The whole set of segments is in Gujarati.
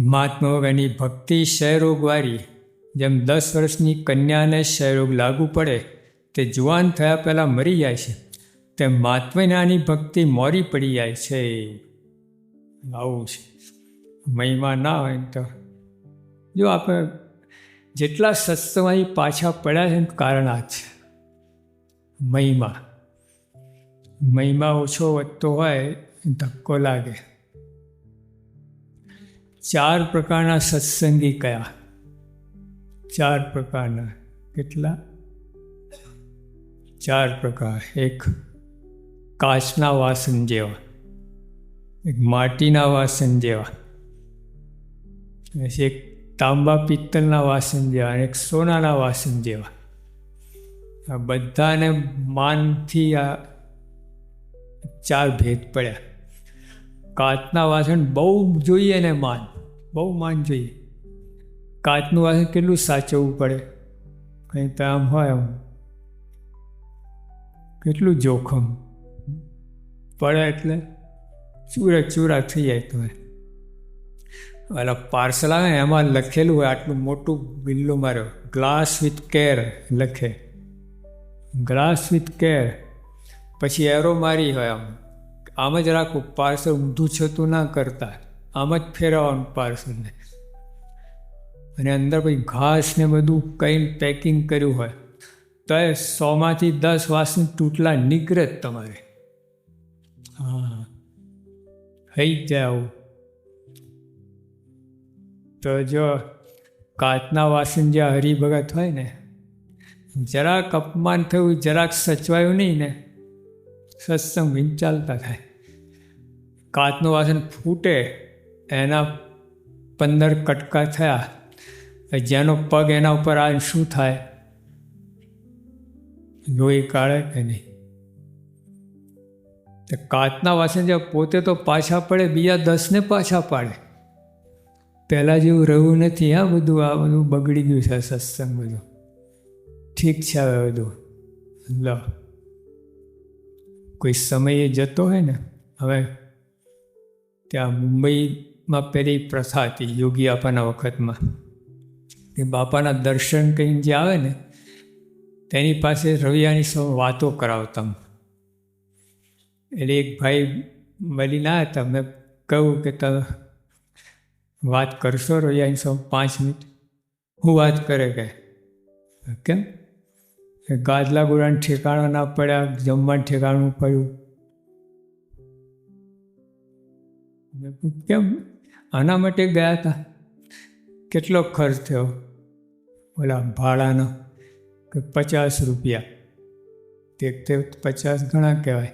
મહાત્મા એની ભક્તિ ક્ષયરોગવાળી જેમ દસ વર્ષની કન્યાને ક્ષયરોગ લાગુ પડે, તે જુવાન થયા પહેલાં મરી જાય છે. તેમ મહાત્માની ભક્તિ મોરી પડી જાય છે. આવું છે. મહિમા ના હોય તો. જો આપણે જેટલા સત્સંગમાંથી પાછા પડ્યા છે કારણ આ છે. મહિમા. મહિમા ઓછો વધતો હોય ધક્કો લાગે. ચાર પ્રકારના સત્સંગી કયા? ચાર પ્રકારના. કેટલા? ચાર પ્રકાર. એક કાચના વાસણ જેવા. એક માટીના વાસણ જેવા. એક તાંબા પિત્તળના વાસણ જેવા અને એક સોનાના વાસણ જેવા. આ બધાને માનથી આ ચાર ભેદ પડ્યા. કાચના વાસણ બહુ જોઈએ ને માન, બહુ માન જોઈએ. કાચનું વાસણ કેટલું સાચવવું પડે? કંઈ તો આમ હોય આમ. કેટલું જોખમ. પડે એટલે ચૂરા ચૂરા થઈ જાય તમે ઓલા પાર્સલ આવે એમાં લખેલું હોય, આટલું મોટું બિલ્લું માર્યો. ગ્લાસ વિથ કેર લખે. Glass with care. પછી એરો મારી હોય આમ. આમ જ રાખવું પાર્સલ ઊંધું છતું ના કરતા, આમ જ ફેરવવાનું પાર્સલને અને અંદર પછી ઘાસ ને બધું કંઈ પેકિંગ કર્યું હોય, તો એ સોમાંથી દસ વાસણ તૂટલા નીકળે જ તમારે. હા. થઈ જ જાય આવું. તો જો કાચના વાસણ જે હરિભગત હોય ને, જરાક અપમાન થયું, જરાક સચવાયું નહીં ને, સત્સંગ વિંચાલતા થાય. કાચનું વાસણ ફૂટે, એના પંદર કટકા થયા. જેનો પગ એના ઉપર આવે શું થાય? લોહી કાઢે કે નહીં? તો કાચના વાસણ જે પોતે તો પાછા પડે, બીજા દસને પાછા પાડે. પહેલાં જેવું રહ્યું નથી આ બધું આ બધું બગડી ગયું છે સત્સંગ બધું. ઠીક છે હવે બધું. લો. કોઈ સમયે જતો હોય ને, હવે ત્યાં મુંબઈમાં પહેલી પ્રથા હતી, યોગી આપાના વખતમાં. તે બાપાના દર્શન કરીને જે આવે ને, તેની પાસે રવિયાની સૌ વાતો કરાવતા એટલે એક ભાઈ મળીને આવ્યા હતા, મેં કહ્યું કે તમે વાત કરશો રવિયાની સૌ પાંચ મિનિટ? હું વાત કરે કે, કેમ? ગાદલા ગોળાને ઠેકાણા ના પડ્યા, જમવાનું ઠેકાણું પડ્યું. કેમ? આના માટે ગયા હતા. કેટલો ખર્ચ થયો? ઓલા ભાડાનો કે પચાસ રૂપિયા? તે તે પચાસ ઘણા કહેવાય.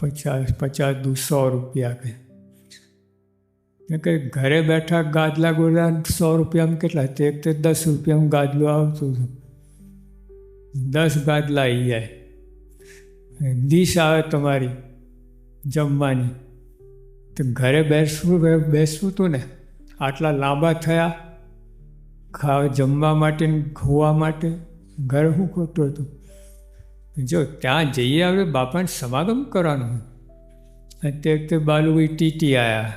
પચાસ પચાસ દુ સો રૂપિયા કે. કે ઘરે બેઠા ગાદલા ગોળા સો રૂપિયામાં કેટલા? તે તે દસ રૂપિયામાં ગાદલું આવતું હતું. દસ ગાદલા આવી જાય. ડીશ આવે તમારી જમવાની. તો ઘરે બેસવું બેસવું હતું ને. આટલા લાંબા થયા, ખાવા જમવા માટે ખોવા માટે, ઘર હું ખોટું હતું. જો ત્યાં જઈએ આપણે બાપાને સમાગમ કરવાનું અને તે વખતે બાલુભાઈ ટીટી આવ્યા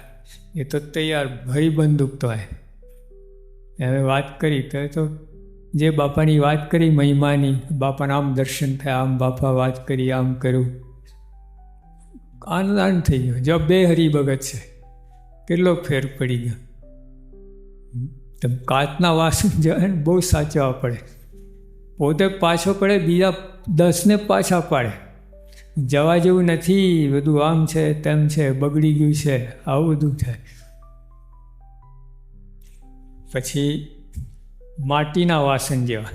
એ તો તૈયાર ભરી બંદૂક તો હોય હવે વાત કરી તો જે બાપાની વાત કરી મહિમાની, બાપાને આમ દર્શન થયા, આમ બાપા વાત કરી, આમ કર્યું. આનંદ આનંદ થઈ ગયો. જો બે હરિભગત છે. કેટલો ફેર પડી ગયો. તમે કાચના વાસણ જે ને બહુ સાચવા પડે. પોતે પાછો પડે, બીજા દસને પાછા પાડે. જવા જેવું નથી, બધું આમ છે, તેમ છે, બગડી ગયું છે, આવું બધું થાય. પછી માટીના વાસણ જેવા.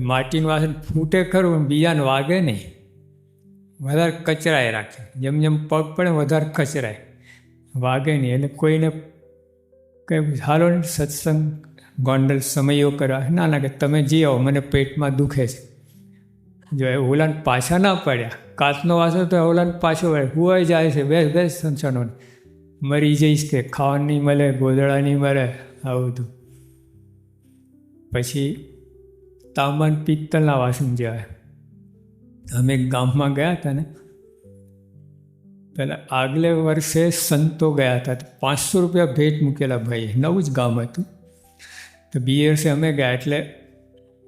માટીનું વાસણ ફૂટે ખરું બીજાને વાગે નહીં. વધારે કચરાય રાખે. જેમ જેમ પગ પડે વધારે કચરાય વાગે નહીં. એટલે કોઈને કંઈ હાલો સત્સંગ, ગોંડલ સમયો કરવા. ના ના, કે તમે જી આવો, મને પેટમાં દુખે છે. જો એ ઓલાને પાછા ના પડ્યા. કાચનો વાસો તો ઓલાને પાછો વળે. હુવાઈ જાય છે. બેસ બેસ સંસાનો મરી જઈશ કે ખાવા નહીં મળે, ગોદડા નહીં મળે, આવું બધું. પછી તાંબાન પિત્તલના વાસણ જેવા અમે ગામમાં ગયા હતા ને, પહેલાં આગલે વર્ષે સંતો ગયા હતા. પાંચસો રૂપિયા ભેટ મૂકેલા ભાઈ નવું જ ગામ હતું. તો બીએસએ અમે ગયા. એટલે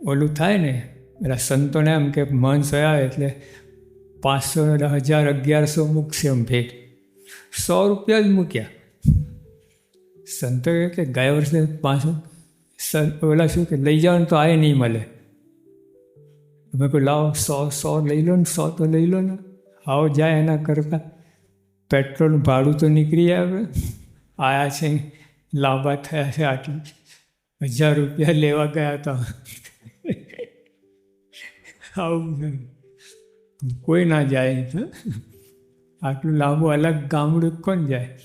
ઓલું થાય ને, પેલા સંતોને એમ કે મન આવે એટલે પાંચસો હજાર અગિયારસો મૂકશે એમ ભેટ. સો રૂપિયા જ મૂક્યા. સંતો કહે કે ગયા વર્ષે પાંચસો ઓલા શું કે, લઈ જાઓ તો આ નહીં મળે. મેં કહ્યું લાવો, સો સો લઈ લો ને, સો તો લઈ લો ને. આવો જાય એના કરતાં. પેટ્રોલ ભાડું તો નીકળી આવે. આયા છે, લાંબા થયા છે આટલું. હજાર રૂપિયા લેવા ગયા હતા. આવું કોઈ ના જાય તો આટલું લાંબુ અલગ ગામડું કોણ જાય?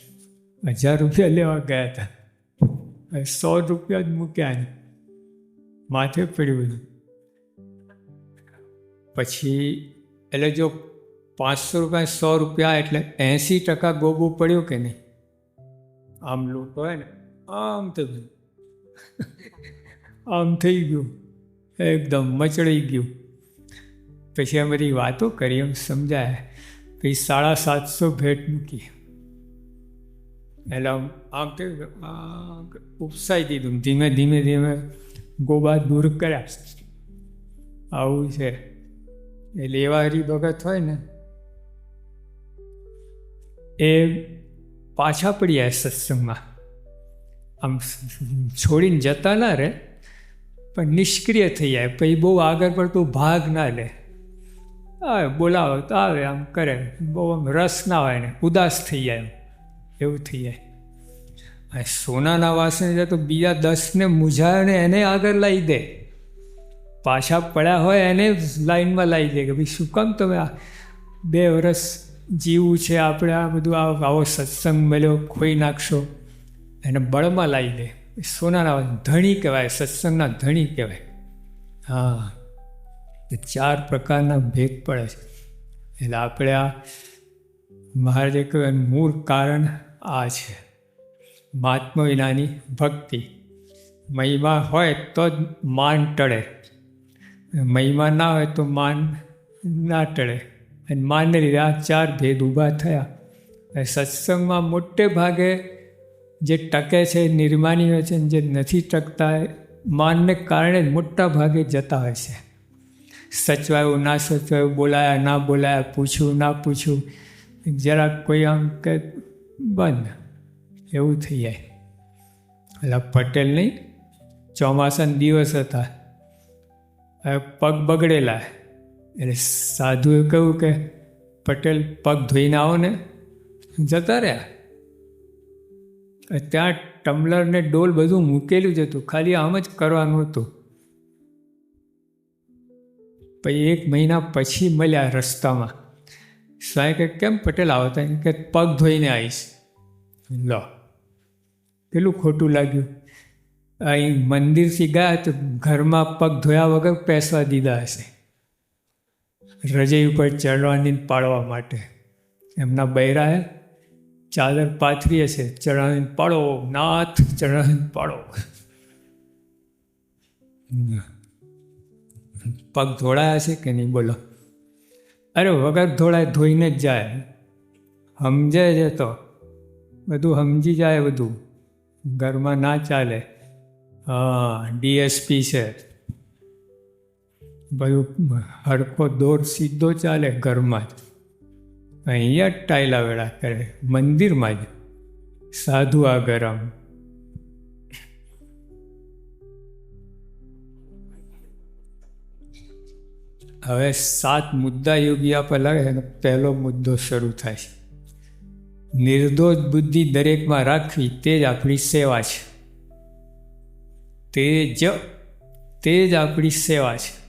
હજાર રૂપિયા લેવા ગયા હતા. સો રૂપિયા જ મૂક્યા માથે પડ્યું બધું. પછી એટલે જો પાંચસો રૂપિયા, સો રૂપિયા એટલે એંસી ટકા ગોગું પડ્યું કે નહીં? આમ લૂંટ હોય ને, આમ તો આમ થઈ ગયું. એકદમ મચડી ગયું. પછી અમે વાતો કરી, એમ સમજાય. પછી સાડા સાતસો ભેટ મૂકી. એટલે આમ આમ થયું આમ ઉપસાઈ દીધું. ધીમે ધીમે ધીમે ગોબા દૂર કર્યા. આવું છે. એટલે એવા હરિભગત હોય ને, એ પાછા પડી જાય સત્સંગમાં. આમ છોડીને જતા ના રહે, પણ નિષ્ક્રિય થઈ જાય. પછી બહુ આગળ પડતું ભાગ ના લે. આવે, બોલાવે, તો આવે, આમ કરે. બહુ આમ રસ ના હોય ને, ઉદાસ થઈ જાય એવું થઈ જાય. સોનાના વાસણ તો બીજા દસને મૂંઝાય એને આગળ લાવી દે. પાછા પડ્યા હોય એને લાઈનમાં લાવી દે કે ભાઈ શું કામ તમે આ બે વર્ષ જીવવું છે આપણે આ બધું આવો સત્સંગ મળ્યો, ખોઈ નાખશો. એને બળમાં લાવી દે સોનાના ધણી કહેવાય, સત્સંગના ધણી કહેવાય. હા, એ ચાર પ્રકારના ભેદ પડે છે. એટલે આપણે આ મહારાજે કહ્યું મૂળ કારણ આ છે. મહાત્મા વિનાની ભક્તિ. મહિમા હોય તો જ માન ટળે. મહિમા ના હોય તો માન ના ટળે. અને માનને લીધે આ ચાર ભેદ ઊભા થયા. સત્સંગમાં મોટે ભાગે જે ટકે છે નિર્માની હોય છે જે નથી ટકતા માનને કારણે મોટા ભાગે જતા હોય છે. સચવાયું, ના સચવાયું, બોલાયા, ના બોલાયા, પૂછ્યું, ના પૂછ્યું જરાક કોઈ આમ કે બંધ, એવું થઈ જાય. એટલે પટેલ નહીં, ચોમાસાના દિવસ હતા. પગ બગડેલા એટલે સાધુએ કહ્યું કે, પટેલ, પગ ધોઈને આવો ને. જતા રહ્યા. ત્યાં ટમ્બલર ને ડોલ બધું મૂકેલું જ હતું. ખાલી આમ જ કરવાનું હતું. પછી એક મહિના પછી મળ્યા રસ્તામાં. સ્વાય કે, કેમ પટેલ આવતા? કે, પગ ધોઈને આવીશ. લો. કેટલું ખોટું લાગ્યું. અહીં મંદિરથી ગયા તો ઘરમાં પગ ધોયા વગર પેસવા દીધા હશે. રજઈ ઉપર ચડવાની પાડવા માટે. એમના બૈરાએ ચાદર પાથરી હશે ચડાવીને પાડો, નાથ ચડાવીને પાડો. પગ ધોળાયા છે કે નહીં, બોલો? અરે, વગર ધોળાય ધોઈને જ જાય. સમજે છે તો. બધું સમજી જાય બધું. ઘરમાં ના ચાલે. હા ડીએસપી છે. બધું હડકો દોર સીધો ચાલે ઘરમાં જ. અહીંયા જ ટાયલા વેળા કરે, મંદિરમાં જ. સાધુ આ ગરમ. હવે સાત મુદ્દા યોગ્યા પહેલાં એનો પહેલો મુદ્દો શરૂ થાય છે. નિર્દોષ બુદ્ધિ દરેકમાં રાખવી તે જ આપણી સેવા છે. તે જ તે જ આપણી સેવા છે.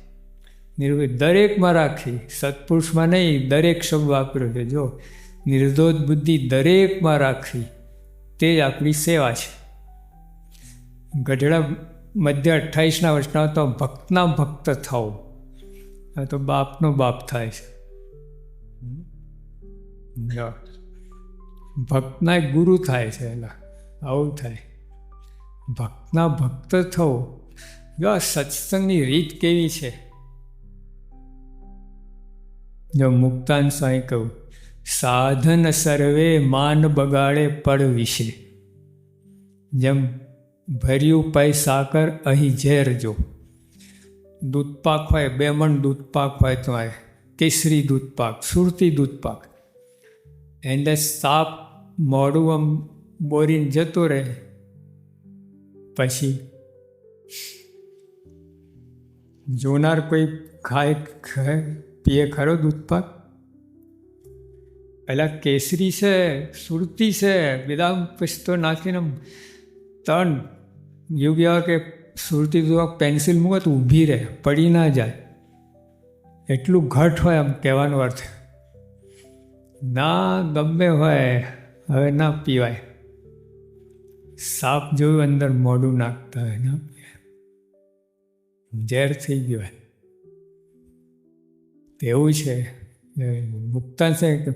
નિર્ભય દરેકમાં રાખી સત્પુરુષમાં નહીં દરેક શબ્દ વાપર્યો છે. જો નિર્દોષ બુદ્ધિ દરેકમાં રાખવી તે જ આપણી સેવા છે. ગઢડા મધ્ય અઠ્ઠાવીસના વર્ષના તો ભક્તના ભક્ત થવું આ તો બાપનો બાપ થાય છે. ભક્તના ગુરુ થાય છે એના આવું થાય. ભક્તના ભક્ત થવું આ સત્સંગની રીત કેવી છે? જો મુક્તાન સ્વાઈ કહું, સાધન સર્વે માન બગાડે પડ વિશે. જેમ, ભર્યું પૈ સાકર અહીં ઝેર જો. દૂધપાક હોય બેમણ દૂધપાક હોય તો આ કેસરી દૂધપાક સુરતી દૂધપાક એટલે સાપ મોડું આમ બોરીને જતો રહે પછી જોનાર કોઈ ખાય પીએ ખરો દૂધપાક પહેલાં કેસરી છે, સુરતી છે, બદામ પિસ્તો નાખીને એવું કહેવાય કે સુરતી દૂધપાક પેન્સિલ મૂકો તો ઊભી રહે, પડી ના જાય. એટલું ઘટ હોય આમ કહેવાનો અર્થ. ના ગમે હોય, હવે ના પીવાય. સાપ જોયું અંદર મોઢું નાખતા હોય ને? ઝેર થઈ ગયો તેવું છે. મુક્તા છે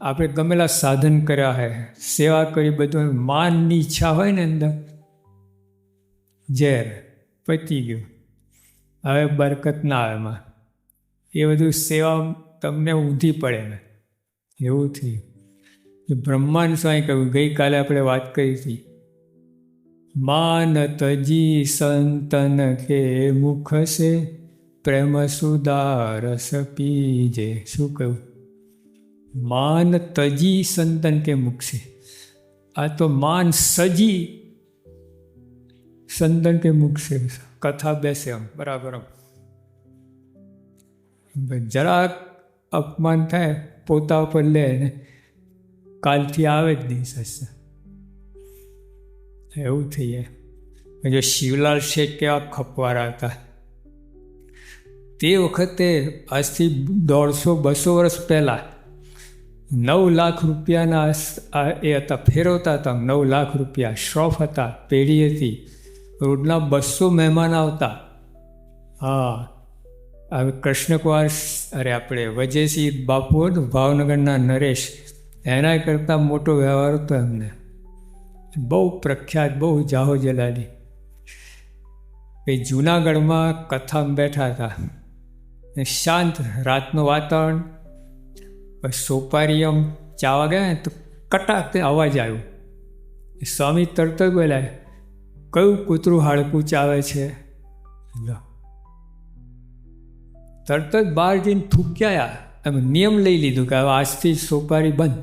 આપણે ગમેલા સાધન કર્યા હે. સેવા કરી બધું માનની ઈચ્છા હોય ને અંદર. ઝેર પતી ગયું. હવે બરકત ના આવે એમાં. એ બધું સેવા તમને ઊંધી પડે ને. એવું થયું. બ્રહ્માંડ સ્વાય કહ્યું, ગઈકાલે આપણે વાત કરી હતી. માન તજી સંતન કે મુખ સે? પ્રેમ સુદારસ પીજે શું કહ્યું માન તજી સંતન કે મુખ સે? આ તો માન સજી સંતન કે મુખ સે. કથા બેસે આમ, બરાબર જરાક અપમાન થાય, પોતા ઉપર લે કાલથી આવે જ નહીં સસ્તા એવું થઈ જાય જો શિવલાલ શેઠ કેવા ખપવારા હતા. તે વખતે આજથી દોઢસો બસો વર્ષ પહેલાં નવ લાખ રૂપિયાના એ હતા, ફેરવતા હતા, નવ લાખ રૂપિયા, શ્રોફ હતા, પેઢી હતી. રોડના બસો મહેમાન આવતા. હા, હવે કૃષ્ણકુમાર અરે આપણે વજયસિંહ બાપુ ભાવનગરના નરેશ, એના કરતાં મોટો વ્યવહાર હતો એમને. બહુ પ્રખ્યાત, બહુ જાહો જલાલી. એ જૂનાગઢમાં કથામાં બેઠા હતા. ને શાંત રાતનું વાતાવરણ સોપારી આમ ચાવા ગયા ને તો કટાક અવાજ આવ્યો. સ્વામી તરત જ બોલાય, કયું કૂતરું હાડકું ચાવે છે? તરત જ બહાર જઈને થૂક્યા એમ નિયમ લઈ લીધું કે હવે આજથી સોપારી બંધ.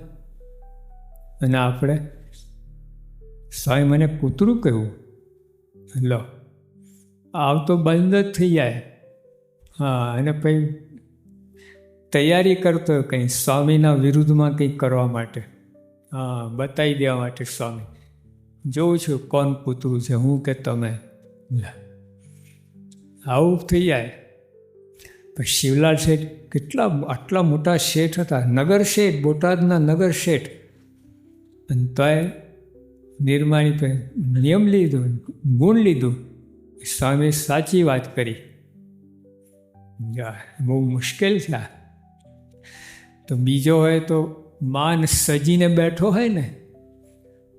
અને આપણે સ્વામી મને કૂતરું કહ્યું, લો, આવ તો બંધ જ થઈ જાય. હા, અને પછી તૈયારી કરતો કંઈ સ્વામીના વિરુદ્ધમાં કંઈક કરવા માટે. હા, બતાવી દેવા માટે સ્વામી. જોઉં છું કોણ કૂતરું છે, હું કે તમે. આવું થઈ જાય. પણ શિવલાલ શેઠ કેટલા, આટલા મોટા શેઠ હતા, નગર શેઠ, બોટાદના નગર શેઠ. અને તોય નિર્માણી પે નિયમ લીધું, ગુણ લીધું. સ્વામી સાચી વાત કરી. બહુ મુશ્કેલ છે તો બીજો હોય તો માન સજીને બેઠો હોય ને,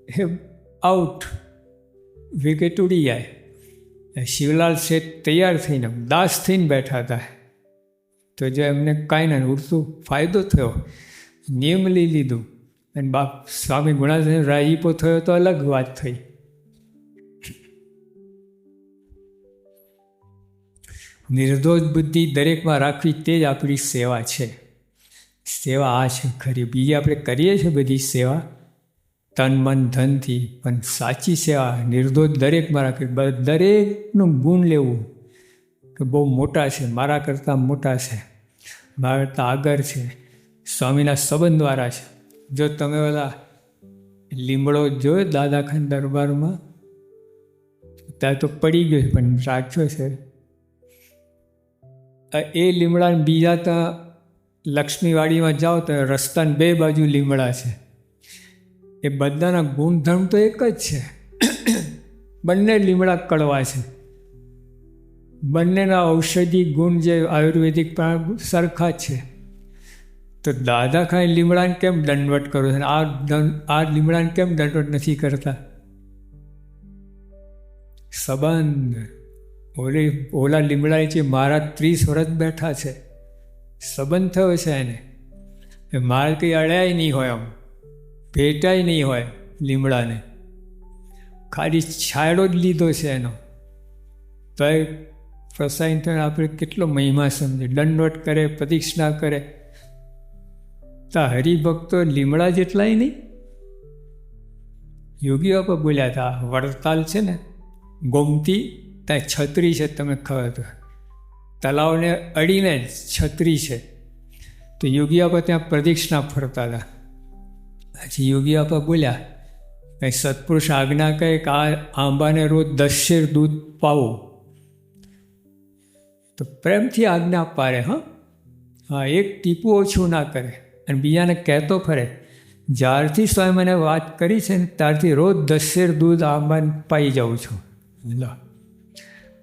એ આઉટ વિકેટ ઉડી જાય. શિવલાલ શેઠ તૈયાર થઈને દાસ થઈને બેઠા હતા. તો જો એમને કાંઈ ના ઉડતું, ફાયદો થયો. નિયમ લઈ લીધું. અને બાપ સ્વામી ગુણાધન રાજીપો થયો તો અલગ વાત થઈ. નિર્દોષ બુદ્ધિ દરેકમાં રાખવી તે જ આપણી સેવા છે. સેવા આ છે ખરી. બીજી આપણે કરીએ છીએ બધી સેવા. તન, મન, ધનથી. પણ સાચી સેવા નિર્દોષ દરેકમાં રાખવી. દરેકનું ગુણ લેવું કે બહુ મોટા છે. મારા કરતાં મોટા છે. મારા કરતાં આગળ છે. સ્વામીના સંબંધવાળા છે. જો તમે બધા લીમડો જોયો દાદા ખાન દરબારમાં? ત્યાં તો પડી ગયો પણ સાચો છે. એ લીમડા બીજા ત્યાં લક્ષ્મીવાડીમાં જાઓ તો રસ્તાની બે બાજુ લીમડા છે. એ બધાના ગુણધર્મ તો એક જ છે. બંને લીમડા કડવા છે. બંનેના ઔષધિ ગુણ જે આયુર્વેદિક સરખા છે. તો દાદા ખાઈ લીમડાને કેમ દંડવટ કરો છો? આ આ લીમડાને કેમ દંડવટ નથી કરતા? સંબંધ. ઓલી, ઓલા લીમડા છે મારા ત્રીસ વર્ષ બેઠા છે. સંબંધ થયો છે એને. મારે કંઈ અડાય નહીં હોય આમ. ભેટાય નહીં હોય લીમડાને. ખાલી છાયડો જ લીધો છે એનો. તો એ પ્રસાઈન આપણે કેટલો મહિમા સમજે. દંડવટ કરે પ્રદક્ષિણા કરે. તો હરિભક્તો લીમડા જેટલાય નહીં? યોગીઓ પર બોલ્યા હતા, વડતાલ છે ને, ગોમતી, ત્યાં છત્રી છે, તમે ખબર તો. તલાવને અડીને છત્રી છે. તો યોગી આપા ત્યાં પ્રદક્ષિણા ફરતા હતા. પછી યોગી આપા બોલ્યા, કંઈ સત્પુરુષ આજ્ઞા કહે કે આ આંબાને રોજ દસ શેર દૂધ પાવો. તો પ્રેમથી આજ્ઞા પાડે, હા હા, એક ટીપું ઓછું ના કરે. અને બીજાને કહેતો ફરે જ્યારથી સ્વામી મને વાત કરી છે ને ત્યારથી રોજ દસેર દૂધ આંબાને પાઈ જાઉં છું. લો.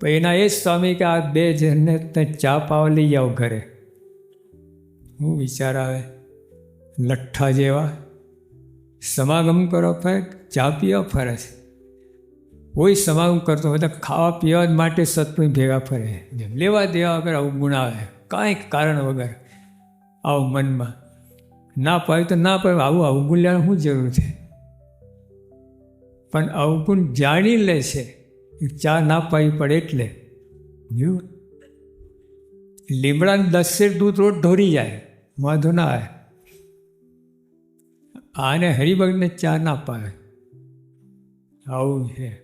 એના એ જ સ્વામી કે આ બે જણને ત્યાં ચા પાવા લઈ જાઓ ઘરે. હું વિચાર આવે લઠ્ઠા જેવા સમાગમ કરો ફરે ચા પીવા ફરે છે. કોઈ સમાગમ કરતો બધા ખાવા પીવા માટે સત્પુરુષ ભેગા ફરે. લેવા દેવા વગર આવું ગુણ આવે. કાંઈક કારણ વગર આવું મનમાં ના પાય તો ના પાય, આવું અવગુણ શું જરૂર છે? પણ અવગુણ જાણી લે છે ચા ના પાવી પડે એટલે. લીમડાને લીમડાને દસેર દૂધ રોજ ઢોરી જાય, વાંધો ના આવે. આને હરિભગને ચા ના પાવે આવું છે.